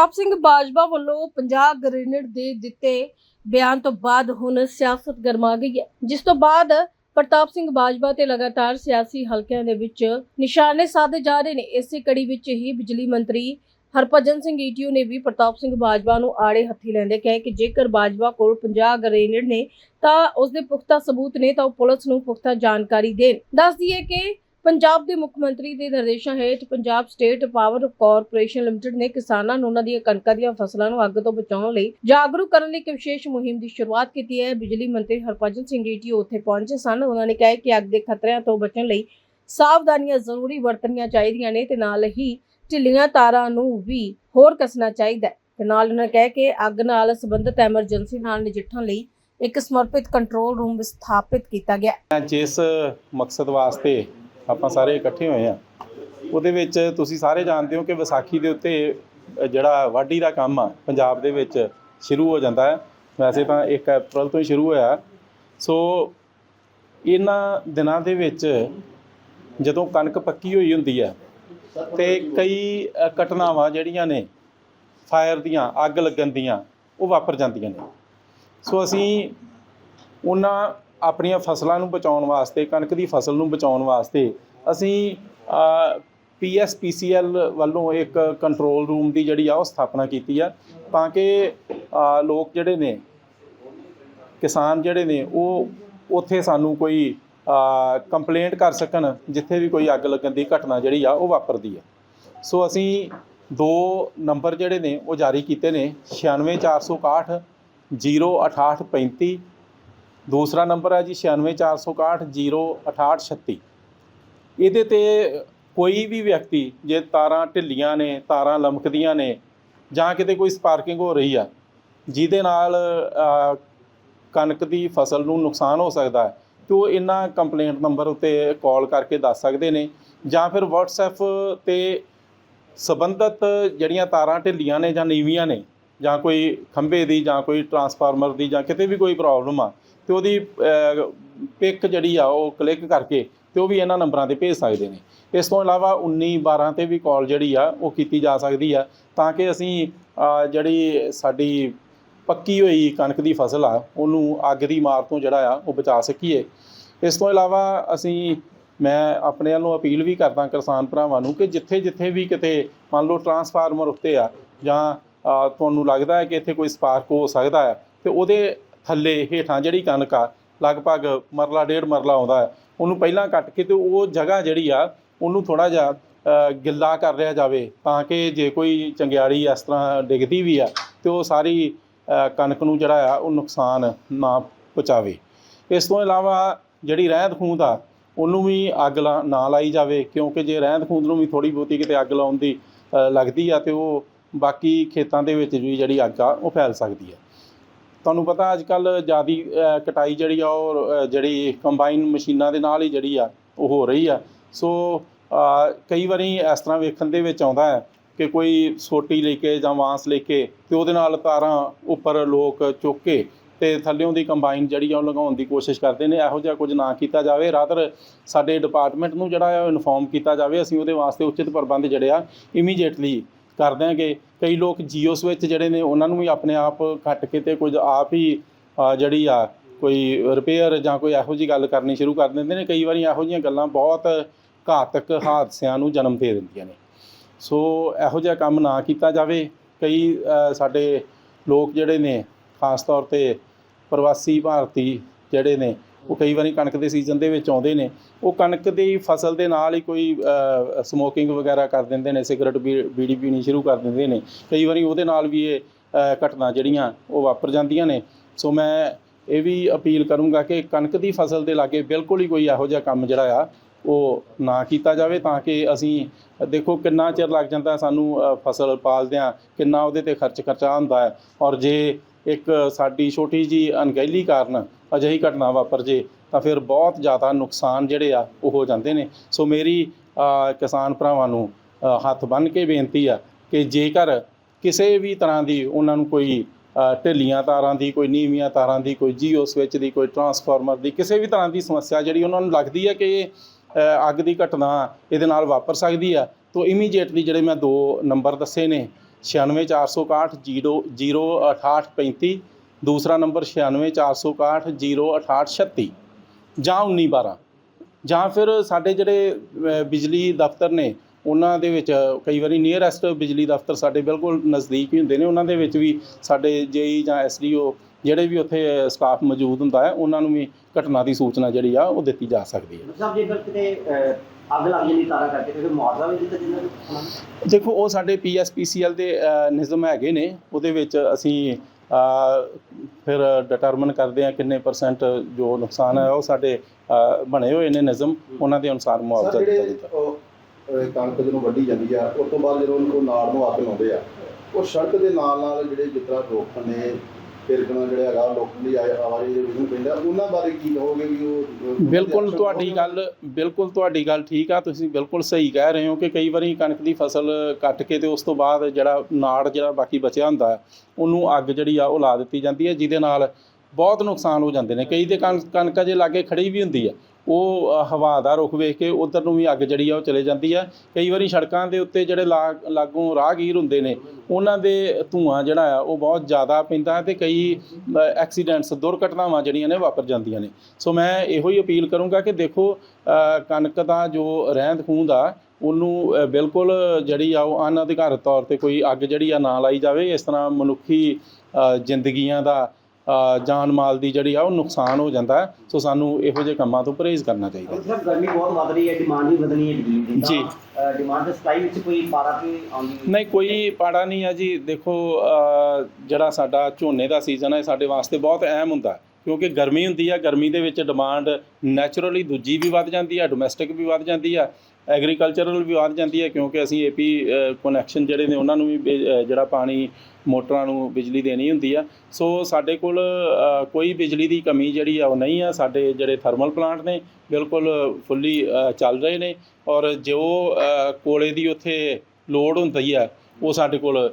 ਪ੍ਰਤਾਪ ਸਿੰਘ ਬਾਜਵਾ ਵੱਲੋਂ ਪੰਜਾਬ ਗ੍ਰੇਨੇਡ ਦੇ ਦਿੱਤੇ ਬਿਆਨ ਤੋਂ ਬਾਅਦ ਹੁਣ ਸਿਆਸਤ ਗਰਮਾ ਗਈ ਹੈ। ਜਿਸ ਤੋਂ ਬਾਅਦ ਪ੍ਰਤਾਪ ਸਿੰਘ ਬਾਜਵਾ ਤੇ ਲਗਾਤਾਰ ਸਿਆਸੀ ਹਲਕਿਆਂ ਦੇ ਵਿੱਚ ਨਿਸ਼ਾਨੇ ਸਾਧੇ ਜਾ ਰਹੇ ਨੇ। ਇਸੇ ਕੜੀ ਵਿੱਚ ਹੀ ਬਿਜਲੀ ਮੰਤਰੀ ਹਰਭਜਨ ਸਿੰਘ ਈਟੀਓ ਨੇ ਵੀ ਪ੍ਰਤਾਪ ਸਿੰਘ ਬਾਜਵਾ ਨੂੰ ਆੜੇ ਹੱਥੀ ਲੈਂਦੇ ਕਿਹਾ ਕਿ ਜੇਕਰ ਬਾਜਵਾ ਕੋਲ 50 ਗ੍ਰੇਨੇਡ ਨੇ ਤਾਂ ਉਸ ਦੇ ਪੁਖਤਾ ਸਬੂਤ ਨੇ ਤਾਂ ਉਹ ਪੁਲਿਸ ਨੂੰ ਪੁਖਤਾ ਜਾਣਕਾਰੀ ਦੇਣ। ਦੱਸ ਦਈਏ ਕਿ ਪੰਜਾਬ ਦੇ ਮੁੱਖ ਮੰਤਰੀ ਦੇ ਨਿਰਦੇਸ਼ਾਂ ਹੇਠ Punjab state power corporation limited ਨੇ ਕਿਸਾਨਾਂ ਨੂੰ ਉਹਨਾਂ ਦੀਆਂ ਕਣਕਾਂ ਦੀਆਂ ਫਸਲਾਂ ਨੂੰ ਅੱਗ ਤੋਂ ਬਚਾਉਣ ਲਈ ਜਾਗਰੂਕ ਕਰਨ ਲਈ ਇੱਕ ਵਿਸ਼ੇਸ਼ ਮੁਹਿੰਮ ਦੀ ਸ਼ੁਰੂਆਤ ਕੀਤੀ ਹੈ। ਬਿਜਲੀ ਮੰਤਰੀ ਹਰਭਜਨ ਸਿੰਘ ਈਟੀਓ ਉੱਥੇ ਪਹੁੰਚੇ ਸਨ। ਉਹਨਾਂ ਨੇ ਕਿਹਾ ਕਿ ਅੱਗ ਦੇ ਖਤਰਿਆਂ ਤੋਂ ਬਚਣ ਲਈ ਸਾਵਧਾਨੀਆਂ ਜ਼ਰੂਰੀ ਵਰਤਣੀਆਂ ਚਾਹੀਦੀਆਂ ਨੇ ਤੇ ਨਾਲ ਹੀ ਢਿੱਲੀਆਂ ਤਾਰਾਂ ਨੂੰ ਵੀ ਹੋਰ ਕੱਸਣਾ ਚਾਹੀਦਾ ਹੈ ਤੇ ਨਾਲ ਉਹਨਾਂ ਨੇ ਕਿਹਾ ਅੱਗ ਨਾਲ ਸੰਬੰਧਿਤ ਐਮਰਜੈਂਸੀ ਨਾਲ ਨਜਿੱਠਣ ਲਈ ਇੱਕ ਸਮਰਪਿਤ ਕੰਟਰੋਲ ਰੂਮ ਸਥਾਪਿਤ ਕੀਤਾ ਗਿਆ ਜਿਸ ਮਕਸਦ ਵਾਸਤੇ ਆਪਾਂ ਸਾਰੇ ਇਕੱਠੇ ਹੋਏ ਆ ਉਹਦੇ ਵਿੱਚ ਤੁਸੀਂ ਸਾਰੇ ਜਾਣਦੇ ਹੋ ਕਿ ਵਿਸਾਖੀ ਦੇ ਉੱਤੇ ਜਿਹੜਾ ਵਾਢੀ ਦਾ ਕੰਮ ਆ, ਪੰਜਾਬ ਦੇ ਵਿੱਚ ਸ਼ੁਰੂ ਹੋ ਜਾਂਦਾ ਹੈ। ਵੈਸੇ ਤਾਂ 1 ਅਪ੍ਰੈਲ ਤੋਂ ਹੀ ਸ਼ੁਰੂ ਹੋਇਆ। ਸੋ ਇਹਨਾਂ ਦਿਨਾਂ ਦੇ ਵਿੱਚ ਜਦੋਂ ਕਣਕ ਪੱਕੀ ਹੋਈ ਹੁੰਦੀ ਹੈ, ਤੇ ਕਈ ਘਟਨਾਵਾਂ ਜਿਹੜੀਆਂ ਨੇ, ਫਾਇਰ ਦੀਆਂ, ਅੱਗ ਲੱਗਣ ਦੀਆਂ, ਉਹ ਵਾਪਰ ਜਾਂਦੀਆਂ ਨੇ। ਸੋ ਅਸੀਂ ਉਹਨਾਂ ਆਪਣੀਆਂ ਫਸਲਾਂ ਨੂੰ ਬਚਾਉਣ ਵਾਸਤੇ, ਕਣਕ ਦੀ ਫਸਲ ਨੂੰ ਬਚਾਉਣ ਵਾਸਤੇ ਅਸੀਂ ਪੀਐਸਪੀਸੀਐਲ ਵੱਲੋਂ ਇੱਕ ਕੰਟਰੋਲ ਰੂਮ ਦੀ ਜਿਹੜੀ ਆ ਉਹ ਸਥਾਪਨਾ ਕੀਤੀ ਆ ਤਾਂ ਕਿ ਲੋਕ ਜਿਹੜੇ ਨੇ, ਕਿਸਾਨ ਜਿਹੜੇ ਨੇ ਉਹ ਉੱਥੇ ਸਾਨੂੰ ਕੋਈ ਕੰਪਲੇਂਟ ਕਰ ਸਕਣ, ਜਿੱਥੇ ਵੀ ਕੋਈ ਅੱਗ ਲੱਗਣ ਦੀ ਘਟਨਾ ਜਿਹੜੀ ਆ ਉਹ ਵਾਪਰਦੀ ਆ। ਸੋ ਅਸੀਂ ਦੋ ਨੰਬਰ ਜਿਹੜੇ ਨੇ ਉਹ ਜਾਰੀ ਕੀਤੇ ਨੇ 96461 06835 ਦੂਸਰਾ ਨੰਬਰ ਹੈ ਜੀ 96461 06836 ਇਹਦੇ ਤੇ ਕੋਈ ਵੀ ਵਿਅਕਤੀ ਜੇ ਤਾਰਾਂ ਢਿੱਲੀਆਂ ਨੇ, ਤਾਰਾਂ ਲਮਕਦੀਆਂ ਨੇ, ਜਾਂ ਕਿਤੇ ਕੋਈ ਸਪਾਰਕਿੰਗ ਹੋ ਰਹੀ ਆ, ਜਿਹਦੇ ਨਾਲ ਕਣਕ ਦੀ ਫਸਲ ਨੂੰ ਨੁਕਸਾਨ ਹੋ ਸਕਦਾ ਹੈ, ਤੇ ਉਹ ਇਹਨਾਂ ਕੰਪਲੇਂਟ ਨੰਬਰ ਉੱਤੇ ਕਾਲ ਕਰਕੇ ਦੱਸ ਸਕਦੇ ਨੇ, ਜਾਂ ਫਿਰ WhatsApp ਤੇ ਸਬੰਧਤ ਜਿਹੜੀਆਂ ਤਾਰਾਂ ਢਿੱਲੀਆਂ ਨੇ ਜਾਂ ਨੀਵੀਆਂ ਨੇ, ਜਾਂ ਕੋਈ ਖੰਭੇ ਦੀ ਜਾਂ ਕੋਈ ਟਰਾਂਸਫਾਰਮਰ ਦੀ ਜਾਂ ਕਿਤੇ ਵੀ ਕੋਈ ਪ੍ਰੋਬਲਮ ਆ ਤੇ ਉਹਦੀ ਪਿਕ ਜਿਹੜੀ ਆ ਉਹ ਕਲਿੱਕ ਕਰਕੇ ਤੇ ਉਹ ਵੀ ਇਹਨਾਂ ਨੰਬਰਾਂ ਤੇ ਭੇਜ ਸਕਦੇ ਨੇ। ਇਸ ਤੋਂ ਇਲਾਵਾ 19 12 ਤੇ ਵੀ ਕਾਲ ਜਿਹੜੀ ਆ ਉਹ ਕੀਤੀ ਜਾ ਸਕਦੀ ਆ ਤਾਂ ਕਿ ਅਸੀਂ ਜਿਹੜੀ ਸਾਡੀ ਪੱਕੀ ਹੋਈ ਕਣਕ ਦੀ ਫਸਲ ਆ, ਉਹਨੂੰ ਅੱਗ ਦੀ ਮਾਰ ਤੋਂ ਜਿਹੜਾ ਆ ਉਹ ਬਚਾ ਸਕੀਏ। ਇਸ ਤੋਂ ਇਲਾਵਾ ਅਸੀਂ, ਮੈਂ ਆਪਣੇ ਵੱਲੋਂ ਅਪੀਲ ਵੀ ਕਰਦਾ ਕਿਸਾਨ ਭਰਾਵਾਂ ਨੂੰ ਕਿ ਜਿੱਥੇ ਜਿੱਥੇ ਵੀ ਕਿਤੇ ਮੰਨ ਲਓ ਟਰਾਂਸਫਾਰਮਰ ਉੱਤੇ ਆ ਜਾਂ ਤੁਹਾਨੂੰ ਲੱਗਦਾ ਹੈ ਕਿ ਇੱਥੇ ਕੋਈ ਸਪਾਰਕ ਹੋ ਸਕਦਾ ਹੈ ਤੇ ਉਹਦੇ ਥੱਲੇ ਹੇਠਾਂ ਜਿਹੜੀ ਕਣਕ ਆ, ਲਗਭਗ ਮਰਲਾ ਡੇਢ ਮਰਲਾ ਆਉਂਦਾ ਹੈ, ਉਹਨੂੰ ਪਹਿਲਾਂ ਕੱਟ ਕੇ ਤੇ ਉਹ ਜਗ੍ਹਾ ਜਿਹੜੀ ਆ, ਉਹਨੂੰ ਥੋੜਾ ਜਿਹਾ ਗਿੱਲਾ ਕਰ ਲਿਆ ਜਾਵੇ ਤਾਂ ਕਿ ਜੇ ਕੋਈ ਚੰਗਿਆੜੀ ਇਸ ਤਰ੍ਹਾਂ ਡਿੱਗਦੀ ਵੀ ਆ ਤੇ ਉਹ ਸਾਰੀ ਕਣਕ ਨੂੰ ਜਿਹੜਾ ਆ, ਉਹ ਨੁਕਸਾਨ ਨਾ ਪਹੁੰਚਾਵੇ। ਇਸ ਤੋਂ ਇਲਾਵਾ ਜਿਹੜੀ ਰਹਿੰਦ ਖੂੰਹਦ ਆ, ਉਹਨੂੰ ਵੀ ਅੱਗ ਲਾ- ਨਾ ਲਾਈ ਜਾਵੇ, ਕਿਉਂਕਿ ਜੇ ਰਹਿੰਦ ਖੂੰਦ ਨੂੰ ਵੀ ਥੋੜੀ ਬਹੁਤੀ ਕਿਤੇ ਅੱਗ ਲਾਉਣ ਦੀ ਲੱਗਦੀ ਆ ਤੇ ਉਹ ਬਾਕੀ ਖੇਤਾਂ ਦੇ ਵਿੱਚ ਵੀ ਜਿਹੜੀ ਅੱਗ ਆ, ਉਹ ਫੈਲ ਸਕਦੀ ਆ। ਤੁਹਾਨੂੰ ਪਤਾ ਅੱਜ ਕੱਲ ਜਿਆਦੀ ਕਟਾਈ ਜਿਹੜੀ ਆ ਉਹ ਜਿਹੜੀ ਕੰਬਾਈਨ ਮਸ਼ੀਨਾਂ ਦੇ ਨਾਲ ਹੀ ਜਿਹੜੀ ਆ, ਉਹ ਹੋ ਰਹੀ ਆ। ਸੋ ਕਈ ਵਾਰੀ ਇਸ ਤਰ੍ਹਾਂ ਵੇਖਣ ਦੇ ਵਿੱਚ ਆਉਂਦਾ ਹੈ ਕਿ ਕੋਈ ਸੋਟੀ ਲੈ ਕੇ ਜਾਂ ਵਾਂਸ ਲੈ ਕੇ ਤੇ ਉਹਦੇ ਨਾਲ ਤਾਰਾਂ ਉੱਪਰ ਲੋਕ ਚੁੱਕ ਕੇ ਤੇ ਥੱਲਿਓਂ ਦੀ ਕੰਬਾਈਨ ਜਿਹੜੀ ਆ ਉਹ ਲਗਾਉਣ ਦੀ ਕੋਸ਼ਿਸ਼ ਕਰਦੇ ਨੇ। ਇਹੋ ਜਿਹਾ ਕੁਝ ਨਾ ਕੀਤਾ ਜਾਵੇ। ਰਾਦਰ ਸਾਡੇ ਡਿਪਾਰਟਮੈਂਟ ਨੂੰ ਜਿਹੜਾ ਆ ਉਹ ਇਨਫੋਰਮ ਕੀਤਾ ਜਾਵੇ। ਅਸੀਂ ਉਹਦੇ ਵਾਸਤੇ ਉਚਿਤ ਪ੍ਰਬੰਧ ਜਿਹੜੇ ਆ ਇਮੀਡੀਏਟਲੀ ਕਰ ਦਿਆਂਗੇ। ਕਈ ਲੋਕ ਜੀਓ ਸਵਿਚ ਜਿਹੜੇ ਨੇ, ਉਹਨਾਂ ਨੂੰ ਵੀ ਆਪਣੇ ਆਪ ਕੱਟ ਕੇ ਤੇ ਕੁਝ ਆਪ ਹੀ ਜਿਹੜੀ ਆ, ਕੋਈ ਰਿਪੇਅਰ ਜਾਂ ਕੋਈ ਇਹੋ ਜੀ ਗੱਲ ਕਰਨੀ ਸ਼ੁਰੂ ਕਰ ਦਿੰਦੇ ਨੇ। ਕਈ ਵਾਰੀ ਇਹੋ ਜੀਆਂ ਗੱਲਾਂ ਬਹੁਤ ਘਾਤਕ ਹਾਦਸਿਆਂ ਨੂੰ ਜਨਮ ਦੇ ਦਿੰਦੀਆਂ ਨੇ। ਸੋ ਇਹੋ ਜਿਹਾ ਕੰਮ ਨਾ ਕੀਤਾ ਜਾਵੇ। ਕਈ ਸਾਡੇ ਲੋਕ ਜਿਹੜੇ ਨੇ, ਖਾਸ ਤੌਰ ਤੇ ਪ੍ਰਵਾਸੀ ਭਾਰਤੀ ਜਿਹੜੇ ਨੇ ਉਹ ਕਈ ਵਾਰੀ ਕਣਕ ਦੇ ਸੀਜ਼ਨ ਦੇ ਵਿੱਚ ਆਉਂਦੇ ਨੇ, ਉਹ ਕਣਕ ਦੀ ਫਸਲ ਦੇ ਨਾਲ ਹੀ ਕੋਈ ਸਮੋਕਿੰਗ ਵਗੈਰਾ ਕਰ ਦਿੰਦੇ ਨੇ ਸਿਗਰਟ ਬੀ- ਬੀੜੀ ਪੀਣੀ ਸ਼ੁਰੂ ਕਰ ਦਿੰਦੇ ਨੇ। ਕਈ ਵਾਰੀ ਉਹਦੇ ਨਾਲ ਵੀ ਇਹ ਘਟਨਾ ਜਿਹੜੀਆਂ ਉਹ ਵਾਪਰ ਜਾਂਦੀਆਂ ਨੇ। ਸੋ ਮੈਂ ਇਹ ਵੀ ਅਪੀਲ ਕਰੂੰਗਾ ਕਿ ਕਣਕ ਦੀ ਫਸਲ ਦੇ ਲਾਗੇ ਬਿਲਕੁਲ ਹੀ ਕੋਈ ਇਹੋ ਜਿਹਾ ਕੰਮ ਜਿਹੜਾ ਆ, ਉਹ ਨਾ ਕੀਤਾ ਜਾਵੇ ਤਾਂ ਕਿ ਅਸੀਂ ਦੇਖੋ ਕਿੰਨਾ ਚਿਰ ਲੱਗ ਜਾਂਦਾ ਸਾਨੂੰ ਫਸਲ ਪਾਲਦਿਆਂ, ਕਿੰਨਾ ਉਹਦੇ ਤੇ ਖਰਚ ਖਰਚਾ ਹੁੰਦਾ ਹੈ। ਔਰ ਜੇ ਇੱਕ ਸਾਡੀ ਛੋਟੀ ਜੀ ਅਣਗਹਿਲੀ ਕਾਰਨ ਅਜਿਹੀ ਘਟਨਾ ਵਾਪਰ ਜੇ, ਤਾਂ ਫਿਰ ਬਹੁਤ ਜ਼ਿਆਦਾ ਨੁਕਸਾਨ ਜਿਹੜੇ ਆ ਉਹ ਹੋ ਜਾਂਦੇ ਨੇ। ਸੋ ਮੇਰੀ ਕਿਸਾਨ ਭਰਾਵਾਂ ਨੂੰ ਹੱਥ ਬੰਨ੍ਹ ਕੇ ਬੇਨਤੀ ਆ ਕਿ ਜੇਕਰ ਕਿਸੇ ਵੀ ਤਰ੍ਹਾਂ ਦੀ ਉਹਨਾਂ ਨੂੰ ਕੋਈ ਢਿੱਲੀਆਂ ਤਾਰਾਂ ਦੀ, ਕੋਈ ਨੀਵੀਆਂ ਤਾਰਾਂ ਦੀ, ਕੋਈ ਜੀਓ ਸਵਿਚ ਦੀ, ਕੋਈ ਟਰਾਂਸਫਾਰਮਰ ਦੀ, ਕਿਸੇ ਵੀ ਤਰ੍ਹਾਂ ਦੀ ਸਮੱਸਿਆ ਜਿਹੜੀ ਉਹਨਾਂ ਨੂੰ ਲੱਗਦੀ ਹੈ ਕਿ ਇਹ ਅੱਗ ਦੀ ਘਟਨਾ ਇਹਦੇ ਨਾਲ ਵਾਪਰ ਸਕਦੀ ਆ, ਤਾਂ ਇਮੀਡੀਏਟਲੀ ਜਿਹੜੇ ਮੈਂ ਦੋ ਨੰਬਰ ਦੱਸੇ ਨੇ 9646606835 ਦੂਸਰਾ ਨੰਬਰ 9646606836 ਜਾਂ 1912 ਜਾਂ ਫਿਰ ਸਾਡੇ ਜਿਹੜੇ ਬਿਜਲੀ ਦਫ਼ਤਰ ਨੇ, ਉਹਨਾਂ ਦੇ ਵਿੱਚ ਕਈ ਵਾਰੀ ਨੀਅਰੈਸਟ ਬਿਜਲੀ ਦਫ਼ਤਰ ਸਾਡੇ ਬਿਲਕੁਲ ਨਜ਼ਦੀਕ ਹੀ ਹੁੰਦੇ ਨੇ। ਉਹਨਾਂ ਦੇ ਵਿੱਚ ਵੀ ਸਾਡੇ ਜੇਈ ਜਾਂ ਐਸਡੀਓ ਜਿਹੜੇ ਵੀ ਉੱਥੇ ਸਟਾਫ ਮੌਜੂਦ ਹੁੰਦਾ ਹੈ, ਉਹਨਾਂ ਨੂੰ ਵੀ ਘਟਨਾ ਦੀ ਸੂਚਨਾ ਜਿਹੜੀ ਆ ਉਹ ਦਿੱਤੀ ਜਾ ਸਕਦੀ ਹੈ। ਸਾਹਿਬ, ਜੇਕਰ ਕਿਤੇ ਅੱਗ ਲੱਗ ਜਾਂਦੀ ਤਾਰਾਂ ਕਰਕੇ ਤੇ ਫਿਰ ਮੁਆਵਜ਼ਾ ਵੀ ਦਿੱਤਾ ਜਿੰਨਾ ਨੂੰ ਦੇਖੋ ਉਹ ਸਾਡੇ ਪੀਐਸਪੀਸੀਐਲ ਦੇ ਨਿਯਮ ਹੈਗੇ ਨੇ। ਉਹਦੇ ਵਿੱਚ ਅਸੀਂ ਫਿਰ ਡਿਟਰਮਨ ਕਰਦੇ ਆ ਕਿੰਨੇ ਪਰਸੈਂਟ ਜੋ ਨੁਕਸਾਨ ਹੈ ਉਹ ਸਾਡੇ ਬਣੇ ਹੋਏ ਨੇ ਨਿਯਮ ਉਹਨਾਂ ਦੇ ਅਨੁਸਾਰ ਮੁਆਵਜ਼ਾ ਦਿੱਤਾ ਜਾਂਦਾ। ਕਣਕ ਜਦੋਂ ਵੱਢੀ ਜਾਂਦੀ ਆ ਉਸ ਤੋਂ ਬਾਅਦ ਜਦੋਂ ਉਹ ਨਾੜ ਨੂੰ ਅੱਗ ਲਾਉਂਦੇ ਆ ਉਹ ਸੜਕ ਦੇ ਨਾਲ ਨਾਲ ਜਿਹੜੇ ਜਿਸ ਤਰ੍ਹਾਂ ਰੋਕਣ ਨੇ ਤਿਰਕਣਾ ਜਿਹੜਾ ਹੈਗਾ ਲੋਕਾਂ ਦੀ ਆਵਾ- ਆਵਾਜਾਈ ਦੇ ਵਿੱਚ ਨੂੰ ਪੈਂਦਾ ਉਹਨਾਂ ਬਾਰੇ ਕੀ ਕਹੋਗੇ ਵੀ ਉਹ ਉਹ- ਬਿਲਕੁਲ ਤੁਹਾਡੀ? ਗੱਲ ਬਿਲਕੁਲ ਤੁਹਾਡੀ ਗੱਲ ਠੀਕ ਆ। ਤੁਸੀਂ ਬਿਲਕੁਲ ਸਹੀ ਕਹਿ ਰਹੇ ਹੋ ਕਿ ਕਈ ਵਾਰੀ ਕਣਕ ਦੀ ਫਸਲ ਕੱਟ ਕੇ ਤੇ ਉਸ ਤੋਂ ਬਾਅਦ ਜਿਹੜਾ ਨਾੜ ਜਿਹੜਾ ਬਾਕੀ ਬਚਿਆ ਹੁੰਦਾ ਹੈ, ਉਹਨੂੰ ਅੱਗ ਜਿਹੜੀ ਆ ਉਹ ਲਾ ਦਿੱਤੀ ਜਾਂਦੀ ਹੈ ਜਿਹਦੇ ਨਾਲ ਬਹੁਤ ਨੁਕਸਾਨ ਹੋ ਜਾਂਦੇ ਨੇ। ਕਈ ਤੇ ਕਣ- ਕਣਕ ਜੇ ਲਾਗੇ ਖੜੀ ਵੀ ਹੁੰਦੀ ਆ। ਉਹ ਹਵਾ ਦਾ ਰੁਖ ਵੇਖ ਕੇ ਉਧਰ ਨੂੰ ਵੀ ਅੱਗ ਜਿਹੜੀ ਆ, ਉਹ ਚਲੇ ਜਾਂਦੀ ਆ। ਕਈ ਵਾਰੀ ਸੜਕਾਂ ਦੇ ਉੱਤੇ ਜਿਹੜੇ ਲਾ- ਲਾਗੋਂ ਰਾਹਗੀਰ ਹੁੰਦੇ ਨੇ, ਉਹਨਾਂ ਦੇ ਧੂਆਂ ਜਿਹੜਾ ਆ, ਉਹ ਬਹੁਤ ਜ਼ਿਆਦਾ ਪੈਂਦਾ ਹੈ ਤੇ ਕਈ ਐਕਸੀਡੈਂਟਸ ਦੁਰਘਟਨਾਵਾਂ ਜਿਹੜੀਆਂ ਨੇ, ਵਾਪਰ ਜਾਂਦੀਆਂ ਨੇ। ਸੋ ਮੈਂ ਇਹੋ ਹੀ ਅਪੀਲ ਕਰੂੰਗਾ ਕਿ ਦੇਖੋ ਕਣਕ ਦਾ ਜੋ ਰਹਿੰਦ ਖੂੰਹਦ ਆ, ਉਹਨੂੰ ਬਿਲਕੁਲ ਜਿਹੜੀ ਆ, ਉਹ ਅਨਅਧਿਕਾਰਤ ਤੌਰ ਤੇ ਕੋਈ ਅੱਗ ਜਿਹੜੀ ਆ ਨਾ ਲਾਈ ਜਾਵੇ। ਇਸ ਤਰ੍ਹਾਂ ਮਨੁੱਖੀ ਜ਼ਿੰਦਗੀਆਂ ਦਾ ਜਾਨ ਮਾਲ ਦੀ ਜਿਹੜੀ ਆ ਉਹ ਨੁਕਸਾਨ ਹੋ ਜਾਂਦਾ ਹੈ। ਸੋ ਸਾਨੂੰ ਇਹੋ ਜਿਹੇ ਕੰਮਾਂ ਤੋਂ ਪਰਹੇਜ਼ ਕਰਨਾ ਚਾਹੀਦਾ ਹੈ। ਸਰ ਗਰਮੀ ਬਹੁਤ ਵੱਧ ਰਹੀ ਹੈ ਡਿਮਾਂਡ ਵੀ ਵਧਣੀ ਹੈ ਬਿਜਲੀ ਦੀ। ਜੀ। ਡਿਮਾਂਡ ਤੇ ਸਪਲਾਈ ਵਿੱਚ ਕੋਈ ਪਾਰਾ ਵੀ ਆਉਂਦੀ ਹੈ ਨਹੀਂ ਕੋਈ ਪਾੜਾ ਨਹੀਂ ਆ ਜੀ। ਦੇਖੋ ਅ, ਜਿਹੜਾ ਸਾਡਾ ਝੋਨੇ ਦਾ ਸੀਜ਼ਨ ਹੈ ਸਾਡੇ ਵਾਸਤੇ ਬਹੁਤ ਅਹਿਮ ਹੁੰਦਾ ਹੈ, ਕਿਉਂਕਿ ਗਰਮੀ ਹੁੰਦੀ ਆ ਗਰਮੀ ਦੇ ਵਿੱਚ ਡਿਮਾਂਡ ਨੈਚੁਰਲੀ ਦੂਜੀ ਵੀ ਵੱਧ ਜਾਂਦੀ ਆ ਡੋਮੈਸਟਿਕ ਵੀ ਵੱਧ ਜਾਂਦੀ ਆ ਐਗਰੀਕਲਚਰਲ ਵੀ ਵੱਧ ਜਾਂਦੀ ਹੈ ਕਿਉਂਕਿ ਅਸੀਂ ਏਪੀ ਕਨੈਕਸ਼ਨ ਜਿਹੜੇ ਨੇ ਉਹਨਾਂ ਨੂੰ ਵੀ ਬਿ- ਜਿਹੜਾ ਪਾਣੀ, ਮੋਟਰਾਂ ਨੂੰ ਬਿਜਲੀ ਦੇਣੀ ਹੁੰਦੀ ਆ। ਸੋ ਸਾਡੇ ਕੋਲ ਕੋਈ ਬਿਜਲੀ ਦੀ ਕਮੀ ਜਿਹੜੀ ਆ ਉਹ ਨਹੀਂ ਆ। ਸਾਡੇ ਜਿਹੜੇ ਥਰਮਲ ਪਲਾਂਟ ਨੇ ਬਿਲਕੁਲ ਫੁੱਲੀ ਚੱਲ ਰਹੇ ਨੇ ਔਰ ਜੋ ਕੋਲੇ ਦੀ ਉੱਥੇ ਲੋਡ ਹੁੰਦੀ ਆ ਉਹ ਸਾਡੇ ਕੋਲ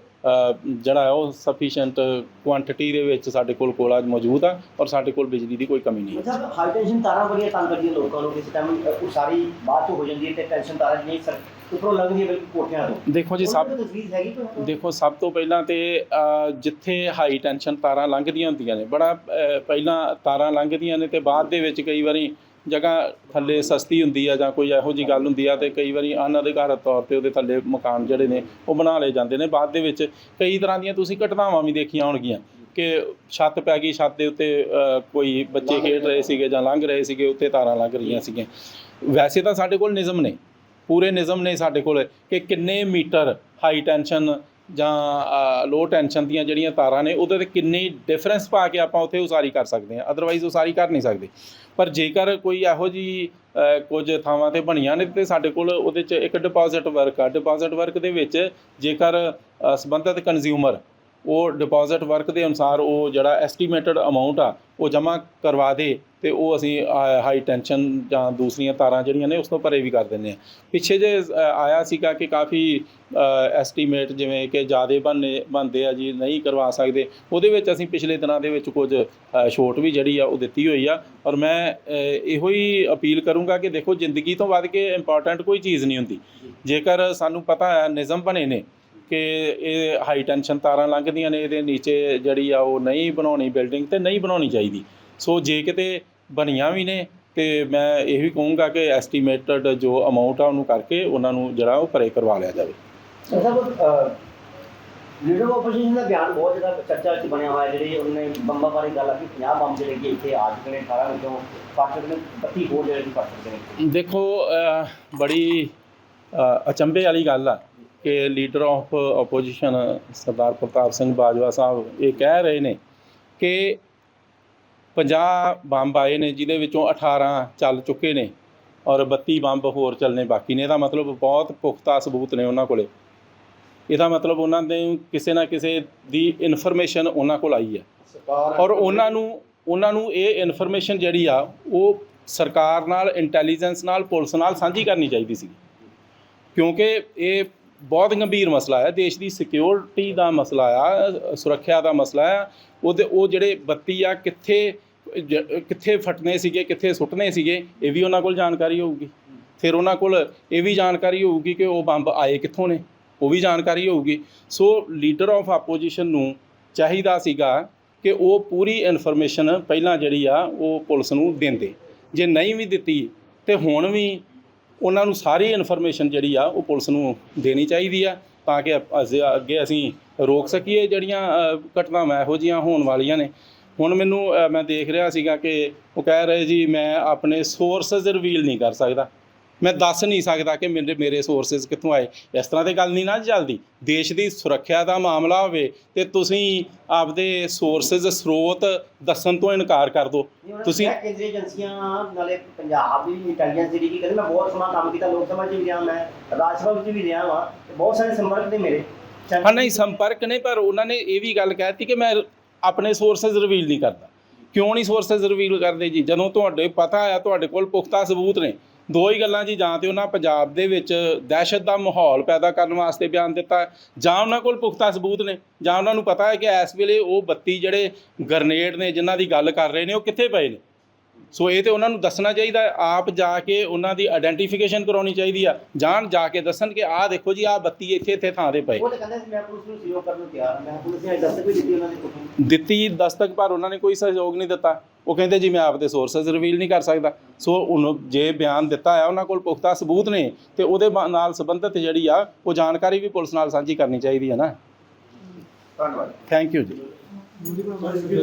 ਜਿਹੜਾ ਉਹ ਸਫੀਸ਼ੀਐਂਟ ਕੁਆਂਟੀਟੀ ਦੇ ਵਿੱਚ ਸਾਡੇ ਕੋਲ ਕੋਲਾ ਮੌਜੂਦ ਆ ਔਰ ਸਾਡੇ ਕੋਲ ਬਿਜਲੀ ਦੀ ਕੋਈ ਕਮੀ ਨਹੀਂ ਹੈ। ਸਰ ਹਾਈ ਟੈਂਸ਼ਨ ਤਾਰਾਂ ਬੜੀਆਂ ਤੰਗ ਕਰਦੀਆਂ ਲੋਕਾਂ ਨੂੰ ਕਿਸੇ ਟਾਈਮ ਉਸਾਰੀ ਬਾਅਦ ਚ ਹੋ ਜਾਂਦੀ ਹੈ ਤੇ ਟੈਂਸ਼ਨ ਤਾਰਾਂ ਨਹੀਂ ਸਰ ਉੱਪਰੋਂ ਲੱਗਦੀ ਹੈ ਬਿਲਕੁਲ ਕੋਠਿਆਂ ਤੋਂ। ਦੇਖੋ ਜੀ ਸਭ ਦੇਖੋ ਸਭ ਤੋਂ ਪਹਿਲਾਂ ਤੇ ਜਿੱਥੇ ਹਾਈ ਟੈਂਸ਼ਨ ਤਾਰਾਂ ਲੰਘਦੀਆਂ ਹੁੰਦੀਆਂ ਨੇ ਬੜਾ ਪਹਿਲਾਂ ਤਾਰਾਂ ਲੰਘਦੀਆਂ ਨੇ ਤੇ ਬਾਅਦ ਦੇ ਵਿੱਚ ਕਈ ਵਾਰੀ ਜਗ੍ਹਾ ਥੱਲੇ ਸਸਤੀ ਹੁੰਦੀ ਆ ਜਾਂ ਕੋਈ ਇਹੋ ਜੀ ਗੱਲ ਹੁੰਦੀ ਆ ਤੇ ਕਈ ਵਾਰੀ ਅਨਅਧਿਕਾਰਤ ਤੌਰ ਤੇ ਉਹਦੇ ਥੱਲੇ ਮਕਾਨ ਜਿਹੜੇ ਨੇ ਉਹ ਬਣਾ ਲਏ ਜਾਂਦੇ ਨੇ। ਬਾਅਦ ਦੇ ਵਿੱਚ ਕਈ ਤਰ੍ਹਾਂ ਦੀਆਂ ਤੁਸੀਂ ਘਟਨਾਵਾਂ ਵੀ ਦੇਖੀਆਂ ਹੋਣਗੀਆਂ ਕਿ ਛੱਤ ਪੈ ਗਈ ਛੱਤ ਦੇ ਉੱਤੇ ਕੋਈ ਬੱਚੇ ਖੇਡ ਰਹੇ ਸੀਗੇ ਜਾਂ ਲੰਘ ਰਹੇ ਸੀਗੇ ਉੱਤੇ ਤਾਰਾਂ ਲੰਘ ਰਹੀਆਂ ਸੀਗੀਆਂ। ਵੈਸੇ ਤਾਂ ਸਾਡੇ ਕੋਲ ਨਿਯਮ ਨੇ ਪੂਰੇ ਨਿਯਮ ਨੇ ਸਾਡੇ ਕੋਲ ਕਿ ਕਿੰਨੇ ਮੀਟਰ ਹਾਈ ਟੈਂਸ਼ਨ ਜਾਂ ਲੋ ਟੈਂਸ਼ਨ ਦੀਆਂ ਜਿਹੜੀਆਂ ਤਾਰਾਂ ਨੇ, ਉਹਦੇ ਤੇ ਕਿੰਨੀ ਡਿਫਰੈਂਸ ਪਾ ਕੇ ਆਪਾਂ ਉੱਥੇ ਉਸਾਰੀ ਕਰ ਸਕਦੇ ਹਾਂ। ਅਦਰਵਾਈਜ਼ ਉਸਾਰੀ ਕਰ ਨਹੀਂ ਸਕਦੇ। ਪਰ ਜੇਕਰ ਕੋਈ ਇਹੋ ਜੀ ਕੁਝ ਥਾਵਾਂ ਤੇ ਬਣੀਆਂ ਨੇ ਤੇ ਸਾਡੇ ਕੋਲ ਉਹਦੇ 'ਚ ਇੱਕ ਡਿਪੋਜ਼ਿਟ ਵਰਕ ਆ। ਡਿਪੋਜ਼ਿਟ ਵਰਕ ਦੇ ਵਿੱਚ ਜੇਕਰ ਸੰਬੰਧਿਤ ਕੰਜ਼ਿਊਮਰ ਉਹ ਡਿਪੋਜ਼ਿਟ ਵਰਕ ਦੇ ਅਨੁਸਾਰ ਉਹ ਜਿਹੜਾ ਐਸਟੀਮੇਟਡ ਅਮਾਉਂਟ ਆ, ਉਹ ਜਮ੍ਹਾਂ ਕਰਵਾ ਦੇ ਤੇ ਉਹ ਅਸੀਂ ਹਾਈ ਟੈਂਸ਼ਨ ਜਾਂ ਦੂਸਰੀਆਂ ਤਾਰਾਂ ਜਿਹੜੀਆਂ ਨੇ ਉਸ ਤੋਂ ਪਰੇ ਵੀ ਕਰ ਦਿੰਦੇ ਆ ਪਿੱਛੇ ਜੇ ਆਇਆ ਸੀਗਾ ਕਿ ਕਾਫੀ ਐਸਟੀਮੇਟ ਜਿਵੇਂ ਕਿ ਜਿਆਦੇ ਬਣਨੇ, ਬਣਦੇ ਆ ਜੀ, ਨਹੀਂ ਕਰਵਾ ਸਕਦੇ, ਉਹਦੇ ਵਿੱਚ ਅਸੀਂ ਪਿਛਲੇ ਦਿਨਾਂ ਦੇ ਵਿੱਚ ਕੁਝ ਛੋਟ ਵੀ ਜਿਹੜੀ ਆ ਉਹ ਦਿੱਤੀ ਹੋਈ ਆ। ਔਰ ਮੈਂ ਇਹੋ ਹੀ ਅਪੀਲ ਕਰੂੰਗਾ ਕਿ ਦੇਖੋ ਜ਼ਿੰਦਗੀ ਤੋਂ ਵੱਧ ਕੇ ਇੰਪੋਰਟੈਂਟ ਕੋਈ ਚੀਜ਼ ਨਹੀਂ ਹੁੰਦੀ। ਜੇਕਰ ਸਾਨੂੰ ਪਤਾ ਹੈ, ਨਿਯਮ ਬਣੇ ਨੇ ਕਿ ਇਹ ਹਾਈ ਟੈਂਸ਼ਨ ਤਾਰਾਂ ਲੰਘਦੀਆਂ ਨੇ ਇਹਦੇ ਨੀਚੇ ਜਿਹੜੀ ਆ ਉਹ ਨਹੀਂ ਬਣਾਉਣੀ ਬਿਲਡਿੰਗ ਤੇ ਨਹੀਂ ਬਣਾਉਣੀ ਚਾਹੀਦੀ। ਸੋ ਜੇ ਕਿਤੇ ਬਣੀਆਂ ਵੀ ਨੇ ਤੇ ਮੈਂ ਇਹ ਵੀ ਕਹੂੰਗਾ ਕਿ ਐਸਟੀਮੇਟਡ ਜੋ ਅਮਾਉਂਟ ਆ ਉਹਨੂੰ ਕਰਕੇ ਉਹਨਾਂ ਨੂੰ ਜਿਹੜਾ ਉਹ ਪਰੇ ਕਰਵਾ ਲਿਆ ਜਾਵੇ। ਸਰ ਲੀਡਰ ਆਪੋਜੀਸ਼ਨ ਦਾ ਬਿਆਨ ਬਹੁਤ ਜ਼ਿਆਦਾ ਚਰਚਾ ਵਿੱਚ ਬਣਿਆ ਹੋਇਆ ਜਿਹੜੇ ਉਹਨੇ ਬੰਬਾਂ ਬਾਰੇ ਗੱਲ ਆ ਕਿ 50 ਬੰਬ ਜਿਹੜੇ ਕਿ ਇੱਥੇ ਆ ਚੁੱਕੇ ਨੇ 18 ਵਿੱਚੋਂ ਫਟ ਚੁੱਕੇ ਨੇ 32 ਹੋਰ ਜਿਹੜੇ ਕਿ ਫਟ ਚੁੱਕੇ ਨੇ। ਦੇਖੋ ਬੜੀ ਅਚੰਭੇ ਵਾਲੀ ਗੱਲ ਆ। ਕਿ leader of opposition Sardar Pratap Singh Bajwa Sahib ਇਹ ਕਹਿ ਰਹੇ ਨੇ ਕਿ 50 ਬੰਬ ਆਏ ਨੇ ਜਿਹਦੇ ਵਿੱਚੋਂ 18 ਚੱਲ ਚੁੱਕੇ ਨੇ ਔਰ 32 ਬੰਬ ਹੋਰ ਚੱਲਣੇ ਬਾਕੀ ਨੇ। ਇਹਦਾ ਮਤਲਬ ਬਹੁਤ ਪੁਖਤਾ ਸਬੂਤ ਨੇ ਉਹਨਾਂ ਕੋਲੇ। ਇਹਦਾ ਮਤਲਬ ਉਹਨਾਂ ਦੇ ਕਿਸੇ ਨਾ ਕਿਸੇ ਦੀ ਇਨਫੋਰਮੇਸ਼ਨ ਉਹਨਾਂ ਕੋਲ ਆਈ ਹੈ। ਔਰ ਉਹਨਾਂ ਨੂੰ ਉਹਨਾਂ ਨੂੰ ਇਹ ਇਨਫੋਰਮੇਸ਼ਨ ਜਿਹੜੀ ਆ ਉਹ ਸਰਕਾਰ ਨਾਲ ਇੰਟੈਲੀਜੈਂਸ ਨਾਲ ਪੁਲਿਸ ਨਾਲ ਸਾਂਝੀ ਕਰਨੀ ਚਾਹੀਦੀ ਸੀ ਕਿਉਂਕਿ ਇਹ ਬਹੁਤ ਗੰਭੀਰ ਮਸਲਾ ਹੈ। ਦੇਸ਼ ਦੀ ਸਿਕਿਉਰਿਟੀ ਦਾ ਮਸਲਾ ਆ, ਸੁਰੱਖਿਆ ਦਾ ਮਸਲਾ ਆ। ਉਹਦੇ, ਉਹ ਜਿਹੜੇ 32 ਆ, ਕਿੱਥੇ, ਜ- ਕਿੱਥੇ ਫਟਨੇ ਸੀਗੇ, ਕਿੱਥੇ ਸੁੱਟਨੇ ਸੀਗੇ, ਇਹ ਵੀ ਉਹਨਾਂ ਕੋਲ ਜਾਣਕਾਰੀ ਹੋਊਗੀ। ਫਿਰ ਉਹਨਾਂ ਕੋਲ ਇਹ ਵੀ ਜਾਣਕਾਰੀ ਹੋਊਗੀ ਕਿ ਉਹ ਬੰਬ ਆਏ ਕਿੱਥੋਂ ਨੇ, ਉਹ ਵੀ ਜਾਣਕਾਰੀ ਹੋਊਗੀ। ਸੋ ਲੀਡਰ ਆਫ ਆਪੋਜੀਸ਼ਨ ਨੂੰ ਚਾਹੀਦਾ ਸੀਗਾ ਕਿ ਉਹ ਪੂਰੀ ਇਨਫੋਰਮੇਸ਼ਨ ਪਹਿਲਾਂ ਜਿਹੜੀ ਆ, ਉਹ ਪੁਲਿਸ ਨੂੰ ਦਿੰਦੇ। ਜੇ ਨਹੀਂ ਵੀ ਦਿੱਤੀ, ਤੇ ਹੁਣ ਵੀ ਉਹਨਾਂ ਨੂੰ ਸਾਰੀ ਇਨਫੋਰਮੇਸ਼ਨ ਜਿਹੜੀ ਆ ਉਹ ਪੁਲਿਸ ਨੂੰ ਦੇਣੀ ਚਾਹੀਦੀ ਆ ਤਾਂ ਕਿ ਅ- ਅੱਗੇ ਅਸੀਂ ਰੋਕ ਸਕੀਏ ਜਿਹੜੀਆਂ ਘਟਨਾਵਾਂ ਇਹੋ ਜਿਹੀਆਂ ਹੋਣ ਵਾਲੀਆਂ ਨੇ। ਹੁਣ ਮੈਨੂੰ ਮੈਂ ਦੇਖ ਰਿਹਾ ਸੀਗਾ ਕਿ ਉਹ ਕਹਿ ਰਹੇ ਜੀ, ਮੈਂ ਆਪਣੇ ਸੋਰਸਸ ਰਿਵੀਲ ਨਹੀਂ ਕਰ ਸਕਦਾ। ਮੈਂ ਦੱਸ ਨਹੀਂ ਸਕਦਾ ਕਿ ਮੇਰੇ ਮੇਰੇ ਸੋਰਸਸ ਕਿੱਥੋਂ ਆਏ। ਇਸ ਤਰ੍ਹਾਂ ਤੇ ਗੱਲ ਨਹੀਂ ਨਾ ਚੱਲਦੀ। ਦੇਸ਼ ਦੀ ਸੁਰੱਖਿਆ ਦਾ ਮਾਮਲਾ ਹੋਵੇ ਤੇ ਤੁਸੀਂ ਆਪਦੇ ਸੋਰਸਸ ਸਰੋਤ ਦੱਸਣ ਤੋਂ ਇਨਕਾਰ ਕਰ ਦਿਓ। ਤੁਸੀਂ ਤੁਸੀਂ- ਕੇਂਦਰੀ ਏਜੰਸੀਆਂ ਨਾਲੇ ਪੰਜਾਬ ਦੀ ਇੰਟੈਲੀਜੈਂਸ ਜਿਹੜੀ ਕੀ ਕਹਿੰਦੇ ਮੈਂ ਬਹੁਤ ਸਮਾਂ ਕੰਮ ਕੀਤਾ ਲੋਕ ਸਭਾ 'ਚ ਵੀ ਰਿਹਾ ਮੈਂ ਰਾਜ ਸਭਾ ਵਿੱਚ ਵੀ ਰਿਹਾ ਵਾਂ। ਤੇ ਬਹੁਤ ਸਾਰੇ ਸੰਪਰਕ ਨੇ ਮੇਰੇ। ਹਾਂ ਨਹੀਂ ਸੰਪਰਕ ਨੇ ਪਰ ਉਹਨਾਂ ਨੇ ਇਹ ਵੀ ਗੱਲ ਕਹਿਤੀ ਕਿ ਮੈਂ ਆਪਣੇ ਸੋਰਸਸ ਰਿਵੀਲ ਨਹੀਂ ਕਰਦਾ। ਕਿਉਂ ਨਹੀਂ ਸੋਰਸਸ ਰਿਵੀਲ ਕਰਦੇ ਜੀ? ਜਦੋਂ ਤੁਹਾਡੇ ਪਤਾ ਆ ਤੁਹਾਡੇ ਕੋਲ ਪੁਖਤਾ ਸਬੂਤ ਨੇ। ਦੋ ਹੀ ਗੱਲਾਂ ਜੀ, ਜਾਂ ਤੇ ਉਹਨਾਂ ਪੰਜਾਬ ਦੇ ਵਿੱਚ ਦਹਿਸ਼ਤ ਦਾ ਮਾਹੌਲ ਪੈਦਾ ਕਰਨ ਵਾਸਤੇ ਬਿਆਨ ਦਿੱਤਾ ਜਾਂ ਉਹਨਾਂ ਕੋਲ ਪੁਖਤਾ ਸਬੂਤ ਨੇ, ਜਾਂ ਉਹਨਾਂ ਨੂੰ ਪਤਾ ਹੈ ਕਿ ਇਸ ਵੇਲੇ ਉਹ 32 ਜਿਹੜੇ ਗਰਨੇਡ ਨੇ, ਜਿਨ੍ਹਾਂ ਦੀ ਗੱਲ ਕਰ ਰਹੇ ਨੇ, ਉਹ ਕਿੱਥੇ ਪਏ ਨੇ? ਸੋ ਇਹ ਤੇ ਉਹਨਾਂ ਨੂੰ ਦੱਸਣਾ ਚਾਹੀਦਾ। ਆਪ ਜਾ ਕੇ ਉਹਨਾਂ ਦੀ ਆਇਡੈਂਟੀਫਿਕੇਸ਼ਨ ਕਰਾਉਣੀ ਚਾਹੀਦੀ ਆ। ਜਾਣ ਜਾ ਕੇ ਦੱਸਣ ਕਿ ਆਹ ਦੇਖੋ ਜੀ ਆਹ 32 ਇੱਥੇ ਇੱਥੇ ਥਾਂ ਤੇ ਪਏ। ਉਹ ਤਾਂ ਕਹਿੰਦੇ ਸੀ ਮੈਂ ਪੁਲਿਸ ਨੂੰ ਸਹਿਯੋਗ ਕਰਨ ਨੂੰ ਤਿਆਰ ਹਾਂ। ਮੈਂ ਪੁਲਿਸ ਨੇ ਅਜੇ ਦਸਤਕ ਵੀ ਦਿੱਤੀ ਉਹਨਾਂ ਦੇ ਪੁੱਤ ਨੂੰ ਦਿੱਤੀ ਦਸਤਕ ਪਰ ਉਹਨਾਂ ਨੇ ਕੋਈ ਸਹਿਯੋਗ ਨਹੀਂ ਦਿੱਤਾ। ਉਹ ਕਹਿੰਦੇ ਜੀ ਮੈਂ ਆਪਦੇ ਸੋਰਸਸ ਰਿਵੀਲ ਨਹੀਂ ਕਰ ਸਕਦਾ। ਸੋ ਉਹਨੂੰ ਜੇ ਬਿਆਨ ਦਿੱਤਾ ਆ ਉਹਨਾਂ ਕੋਲ ਪੁਖਤਾ ਸਬੂਤ ਨੇ ਤੇ ਉਹਦੇ ਨਾਲ ਸੰਬੰਧਿਤ ਜਿਹੜੀ ਆ ਉਹ ਜਾਣਕਾਰੀ ਵੀ ਪੁਲਿਸ ਨਾਲ ਸਾਂਝੀ ਕਰਨੀ ਚਾਹੀਦੀ ਹੈ ਨਾ। ਧੰਨਵਾਦ। ਥੈਂਕ ਯੂ ਜੀ।